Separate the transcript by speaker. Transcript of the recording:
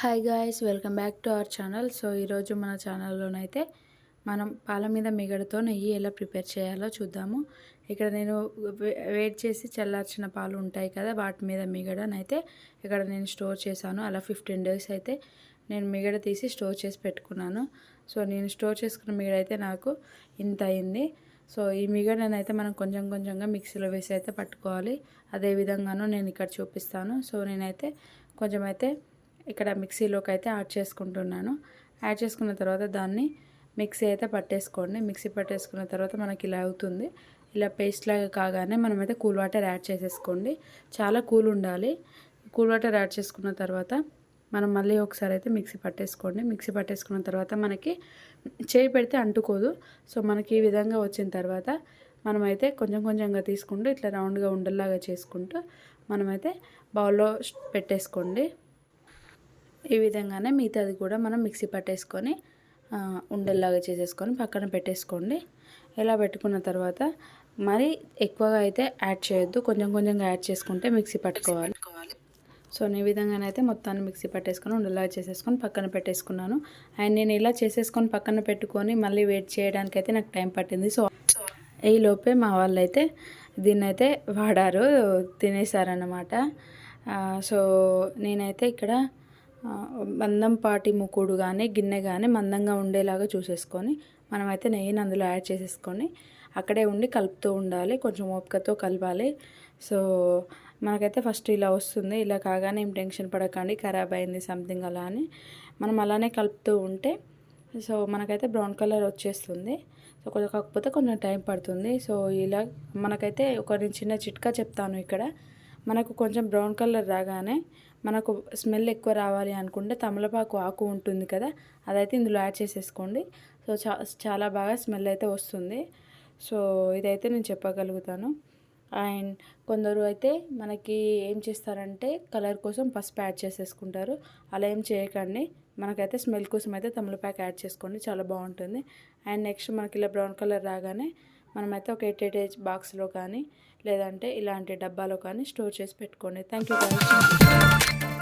Speaker 1: Hi guys welcome back to our channel so ఈరోజు మన ఛానల్లోనైతే మనం పాల మీద మిగడతో నెయ్యి ఎలా ప్రిపేర్ చేయాలో చూద్దాము. ఇక్కడ నేను వెయిట్ వేడి చేసి చల్లార్చిన పాలు ఉంటాయి కదా వాటి మీద మిగడనైతే ఇక్కడ నేను స్టోర్ చేశాను. అలా ఫిఫ్టీన్ డేస్ అయితే నేను మిగడ తీసి స్టోర్ చేసి పెట్టుకున్నాను. సో నేను స్టోర్ చేసుకున్న మిగడ అయితే నాకు ఇంత అయింది. సో ఈ మిగడనైతే మనం కొంచెం కొంచెంగా మిక్సీలో వేసి అయితే పట్టుకోవాలి. అదే విధంగాను నేను ఇక్కడ చూపిస్తాను. సో నేనైతే కొంచెం అయితే ఇక్కడ మిక్సీలోకి అయితే యాడ్ చేసుకుంటున్నాను. యాడ్ చేసుకున్న తర్వాత దాన్ని మిక్సీ అయితే పట్టేసుకోండి. మిక్సీ పట్టేసుకున్న తర్వాత మనకి ఇలా అవుతుంది. ఇలా పేస్ట్ లాగా కాగానే మనమైతే కూల్ వాటర్ యాడ్ చేసేసుకోండి. చాలా కూల్ ఉండాలి. కూల్ వాటర్ యాడ్ చేసుకున్న తర్వాత మనం మళ్ళీ ఒకసారి అయితే మిక్సీ పట్టేసుకోండి. మిక్సీ పట్టేసుకున్న తర్వాత మనకి చేయి పెడితే అంటుకోదు. సో మనకి ఈ విధంగా వచ్చిన తర్వాత మనమైతే కొంచెం కొంచెంగా తీసుకుంటూ ఇట్లా రౌండ్గా ఉండల్లాగా చేసుకుంటూ మనమైతే బౌల్లో పెట్టేసుకోండి. ఈ విధంగానే మిగతాది కూడా మనం మిక్సీ పట్టేసుకొని ఉండల్లాగా చేసేసుకొని పక్కన పెట్టేసుకోండి. ఇలా పెట్టుకున్న తర్వాత మరి ఎక్కువగా అయితే యాడ్ చేయొద్దు. కొంచెం కొంచెంగా యాడ్ చేసుకుంటే మిక్సీ పట్టుకోవాలి. సో నేను ఈ విధంగానైతే మొత్తాన్ని మిక్సీ పట్టేసుకొని ఉండలాగా చేసేసుకొని పక్కన పెట్టేసుకున్నాను. అండ్ నేను ఇలా చేసేసుకొని పక్కన పెట్టుకొని మళ్ళీ వెయిట్ చేయడానికైతే నాకు టైం పట్టింది. సో ఈ లోపే మా వాళ్ళు అయితే దీన్నైతే వాడారు తినేసారన్నమాట. సో నేనైతే ఇక్కడ మందం పాటి ముకుడు కానీ గిన్నె కానీ మందంగా ఉండేలాగా చూసేసుకొని మనమైతే నెయ్యిని అందులో యాడ్ చేసేసుకొని అక్కడే ఉండి కలుపుతూ ఉండాలి. కొంచెం ఓపికతో కలపాలి. సో మనకైతే ఫస్ట్ ఇలా వస్తుంది. ఇలా కాగానే ఏం టెన్షన్ పడకండి. ఖరాబ్ అయింది సంథింగ్ అలా అని మనం అలానే కలుపుతూ ఉంటే సో మనకైతే బ్రౌన్ కలర్ వచ్చేస్తుంది. సో కొంచెం కాకపోతే కొంచెం టైం పడుతుంది. సో ఇలా మనకైతే ఒక నేను చిన్న చిట్కా చెప్తాను ఇక్కడ. మనకు కొంచెం బ్రౌన్ కలర్ రాగానే మనకు స్మెల్ ఎక్కువ రావాలి అనుకుంటే తమలపాకు ఆకు ఉంటుంది కదా అదైతే ఇందులో యాడ్ చేసేసుకోండి. సో చాలా బాగా స్మెల్ అయితే వస్తుంది. సో ఇదైతే నేను చెప్పగలుగుతాను. అండ్ కొందరు అయితే మనకి ఏం చేస్తారంటే కలర్ కోసం పసుపు యాడ్ చేసేసుకుంటారు. అలా ఏం చేయకండి. మనకైతే స్మెల్ కోసం అయితే తమలపాకు యాడ్ చేసుకోండి. చాలా బాగుంటుంది. అండ్ నెక్స్ట్ మనకి ఇలా బ్రౌన్ కలర్ రాగానే మనమైతే ఒక ఎయిట్ ఎయిట్ బాక్స్లో కానీ లేదంటే ఇలాంటి డబ్బాలో కానీ స్టోర్ చేసి పెట్టుకోండి. Thank you